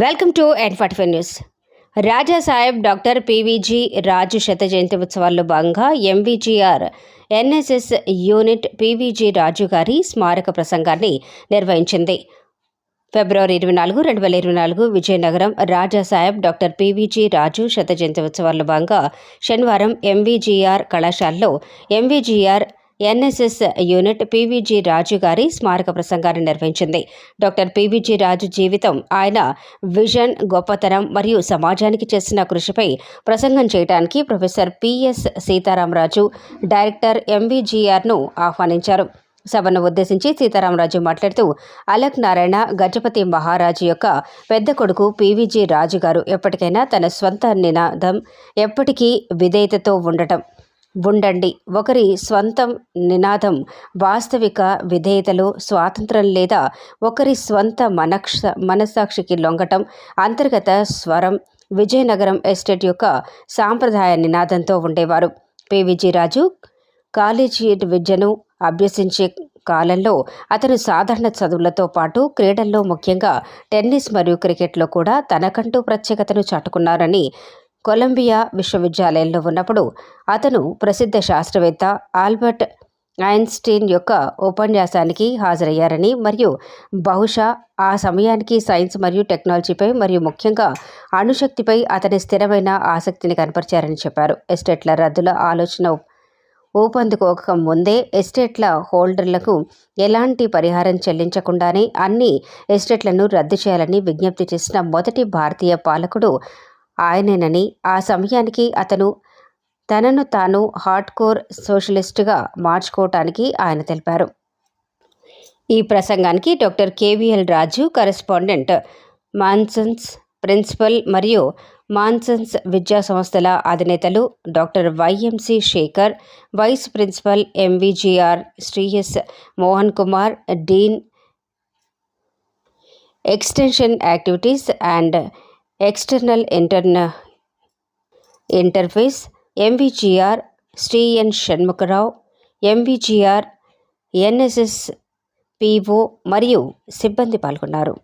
Welcome to N forty news Raja Saheb doctor PVG Raju శత జయంతి ఉత్సవాల్లో భాగంగా MVGR NSS unit PVG Raju గారి స్మారక ప్రసంగాన్ని నిర్వహించింది. ఫిబ్రవరి ఇరవై నాలుగు రెండు వేల ఇరవై నాలుగు విజయనగరం రాజా సాహెబ్ డాక్టర్ పీవీజీ రాజు శత జయంతి ఉత్సవాల్లో భాగంగా శనివారం ఎంవీజీఆర్ కళాశాలలో MVGR NSS unit PVG Raju గారి స్మారక ప్రసంగాన్ని నిర్వహించింది. డాక్టర్ పీవీజీ రాజు జీవితం ఆయన విజన్ గొప్పతనం మరియు సమాజానికి చేసిన కృషిపై ప్రసంగం చేయడానికి professor P S Sitaramaraju director ఎంవీజీఆర్ను ఆహ్వానించారు. సభను ఉద్దేశించి సీతారామరాజు మాట్లాడుతూ అలక్ నారాయణ గజపతి మహారాజు యొక్క పెద్ద కొడుకు పీవీజీ రాజు గారు ఎప్పటికైనా తన స్వంత నినాదం ఎప్పటికీ విధేయతతో ఉండటం. ఉండండి. ఒకరి స్వంతం నినాదం వాస్తవిక విధేయతలు స్వాతంత్రం లేదా ఒకరి స్వంత మనక్ష మనస్సాక్షికి లొంగటం అంతర్గత స్వరం విజయనగరం ఎస్టేట్ యొక్క సాంప్రదాయ నినాదంతో ఉండేవారు. పివిజి రాజు కాలేజీ విద్యను అభ్యసించే కాలంలో అతను సాధారణ చదువులతో పాటు క్రీడల్లో ముఖ్యంగా టెన్నిస్ మరియు క్రికెట్లో కూడా తనకంటూ ప్రత్యేకతను చాటుకున్నారని కొలంబియా విశ్వవిద్యాలయంలో ఉన్నప్పుడు అతను ప్రసిద్ధ శాస్త్రవేత్త ఆల్బర్ట్ ఐన్స్టీన్ యొక్క ఉపన్యాసానికి హాజరయ్యారని మరియు బహుశా ఆ సమయానికి సైన్స్ మరియు టెక్నాలజీపై మరియు ముఖ్యంగా అణుశక్తిపై అతని స్థిరమైన ఆసక్తిని కనపరిచారని చెప్పారు. ఎస్టేట్ల రద్దుల ఆలోచన ఊపందుకోక ముందే ఎస్టేట్ల హోల్డర్లకు ఎలాంటి పరిహారం చెల్లించకుండానే అన్ని ఎస్టేట్లను రద్దు చేయాలని విజ్ఞప్తి చేసిన మొదటి భారతీయ పాలకుడు ఆయనేనని ఆ సమయానికి అతను తనను తాను హార్డ్ కోర్ సోషలిస్టుగా మార్చుకోవటానికి ఆయన తెలిపారు. ఈ ప్రసంగానికి doctor K V L Raju correspondent MANSAS principal మరియు మాన్సన్స్ విద్యా సంస్థల అధినేతలు doctor Y M C Shekhar vice principal M V G R Shri S Mohan Kumar dean extension activities and external inter interface M V G R Shri N Shanmukharao M V G R N S S P O మరియు సిబ్బంది పాల్గొన్నారు.